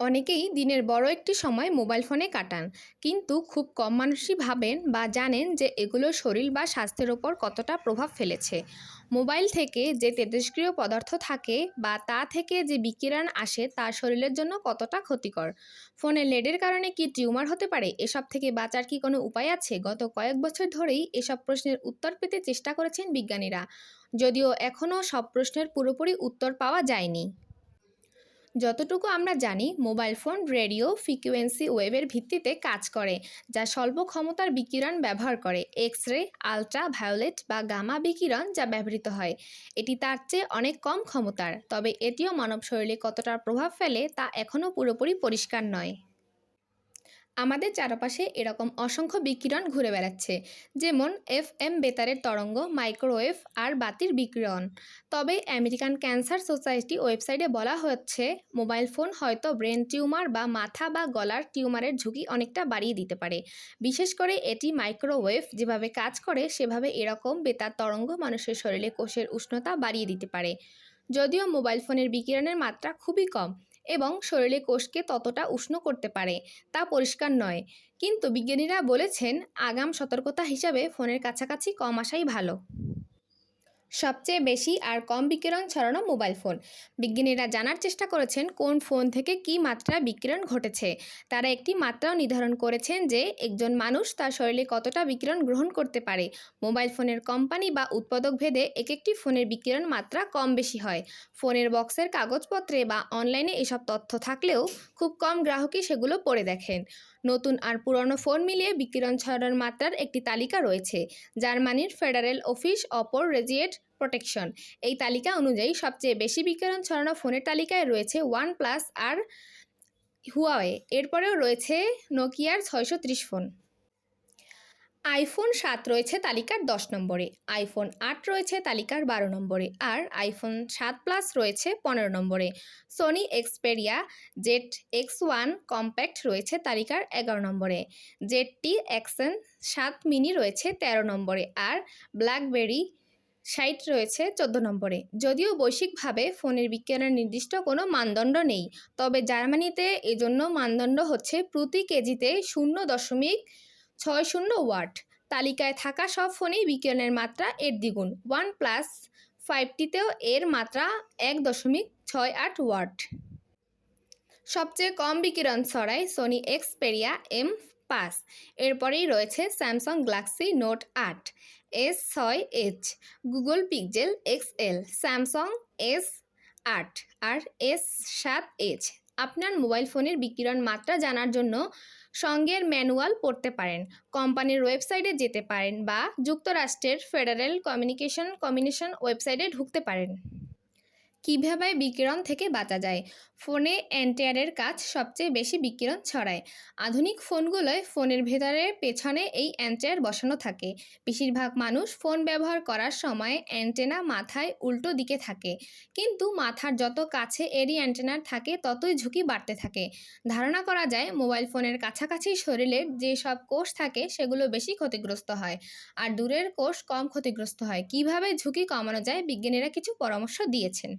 অনেকেই দিনের বড় একটি সময় মোবাইল ফোনে কাটান, কিন্তু খুব কম মানুষই ভাবেন বা জানেন যে এগুলো শরীর বা স্বাস্থ্যের ওপর কতটা প্রভাব ফেলেছে। মোবাইল থেকে যে তেজস্ক্রিয় পদার্থ থাকে বা তা থেকে যে বিকিরণ আসে তা শরীরের জন্য কতটা ক্ষতিকর? ফোনে লেডের কারণে কি টিউমার হতে পারে? এসব থেকে বাঁচার কি কোনো উপায় আছে? গত কয়েক বছর ধরেই এসব প্রশ্নের উত্তর পেতে চেষ্টা করেছেন বিজ্ঞানীরা, যদিও এখনও সব প্রশ্নের পুরোপুরি উত্তর পাওয়া যায়নি। যতটুকু আমরা জানি, মোবাইল ফোন, রেডিও, ফ্রিকুয়েন্সি ওয়েভের ভিত্তিতে কাজ করে, যা স্বল্প ক্ষমতার বিকিরণ ব্যবহার করে। এক্স রে আলট্রা ভায়োলেট বা গামা বিকিরণ যা ব্যবহৃত হয়, এটি তার চেয়ে অনেক কম ক্ষমতার, তবে এটিও মানব শরীরে কতটা প্রভাব ফেলে তা এখনও পুরোপুরি পরিষ্কার নয়। আমাদের চারপাশে এরকম অসংখ্য বিকিরণ ঘুরে বেড়াচ্ছে, যেমন এফ এম বেতারের তরঙ্গ, মাইক্রোওয়েভ আর বাতির বিকিরণ। তবে আমেরিকান ক্যান্সার সোসাইটি ওয়েবসাইটে বলা হচ্ছে, মোবাইল ফোন হয়তো ব্রেন টিউমার বা মাথা বা গলার টিউমারের ঝুঁকি অনেকটা বাড়িয়ে দিতে পারে। বিশেষ করে এটি মাইক্রোওয়েভ যেভাবে কাজ করে, সেভাবে এরকম বেতার তরঙ্গ মানুষের শরীরে কোষের উষ্ণতা বাড়িয়ে দিতে পারে। যদিও মোবাইল ফোনের বিকিরণের মাত্রা খুবই কম এবং শরীরে কোষকে ততটা উষ্ণ করতে পারে, তা পরিষ্কার নয়। কিন্তু বিজ্ঞানীরা বলেছেন, আগাম সতর্কতা হিসাবে ফোনের কাছাকাছি কম আসাই ভালো। সবচেয়ে বেশি আর কম বিকিরণ ছড়ানো মোবাইল ফোন। বিজ্ঞানীরা জানার চেষ্টা করেছেন কোন ফোন থেকে কী মাত্রা বিকিরণ ঘটেছে। তারা একটি মাত্রাও নির্ধারণ করেছেন যে একজন মানুষ তার শরীরে কতটা বিকিরণ গ্রহণ করতে পারে। মোবাইল ফোনের কোম্পানি বা উৎপাদক ভেদে এক একটি ফোনের বিকিরণ মাত্রা কম বেশি হয়। ফোনের বক্সের কাগজপত্রে বা অনলাইনে এসব তথ্য থাকলেও খুব কম গ্রাহকই সেগুলো পড়ে দেখেন। নতুন আর পুরনো ফোন মিলিয়ে বিকিরণ ছড়ানোর মাত্রার একটি তালিকা রয়েছে। জার্মানির ফেডারেল অফিস অপর রেজিয়েট প্রোটেকশন। এই তালিকা অনুযায়ী সবচেয়ে বেশি বিকিরণ ছড়ানো ফোনের তালিকায় রয়েছে ওয়ান প্লাস আর হুয়াওয়ে। এরপরেও রয়েছে নোকিয়ার ছয়শো ত্রিশ ফোন। আইফোন সাত রয়েছে তালিকার দশ নম্বরে, আইফোন আট রয়েছে তালিকার বারো নম্বরে আর আইফোন সাত প্লাস রয়েছে পনেরো নম্বরে। Sony Xperia Z X one compact রয়েছে তালিকার এগারো নম্বরে। জেটটি এক্সেন সাত মিনি রয়েছে তেরো নম্বরে আর ব্ল্যাকবেরি সাইট রয়েছে চোদ্দ নম্বরে। যদিও বৈশ্বিকভাবে ফোনের বিজ্ঞানের নির্দিষ্ট কোনো মানদণ্ড নেই, তবে জার্মানিতে এজন্য মানদণ্ড হচ্ছে প্রতি কেজিতে শূন্য দশমিক ছয় শূন্য ওয়াট। তালিকায় থাকা সব ফোনেই বিকিরণের মাত্রা এর দ্বিগুণ। ওয়ান প্লাস ফাইভটিতেও এর মাত্রা এক দশমিক ছয় আট ওয়াট। সবচেয়ে কম বিকিরণ ছড়ায় সোনি এক্সপেরিয়া এম পাঁচ। এরপরেই রয়েছে স্যামসাং গ্যালাক্সি নোট আট এস ছয় H Google Pixel X L Samsung S আট আর এস সাত এইচ আপনার মোবাইল ফোনের বিকিরণ মাত্রা জানার জন্য সঙ্গের ম্যানুয়াল পড়তে পারেন, কোম্পানির ওয়েবসাইটে যেতে পারেন বা যুক্তরাষ্ট্রের ফেডারেল কমিউনিকেশন কমিশন ওয়েবসাইটে ঢুকতে পারেন। কীভাবে বিকিরণ থেকে বাঁচা যায়? ফোনে অ্যান্টিয়ারের কাজ সবচেয়ে বেশি বিকিরণ ছড়ায়। আধুনিক ফোনগুলোয় ফোনের ভেতরে পেছনে এই অ্যান্টিয়ার বসানো থাকে। বেশিরভাগ মানুষ ফোন ব্যবহার করার সময় অ্যান্টেনা মাথায় উল্টো দিকে থাকে। কিন্তু মাথার যত কাছে এরই অ্যান্টেনার থাকে, ততই ঝুঁকি বাড়তে থাকে। ধারণা করা যায়, মোবাইল ফোনের কাছাকাছি শরীরের যে সব কোষ থাকে, সেগুলো বেশি ক্ষতিগ্রস্ত হয়। আর দূরের কোষ কম ক্ষতিগ্রস্ত হয়। কীভাবে ঝুঁকি কমানো যায়, বিজ্ঞানীরা কিছু পরামর্শ দিয়েছেন।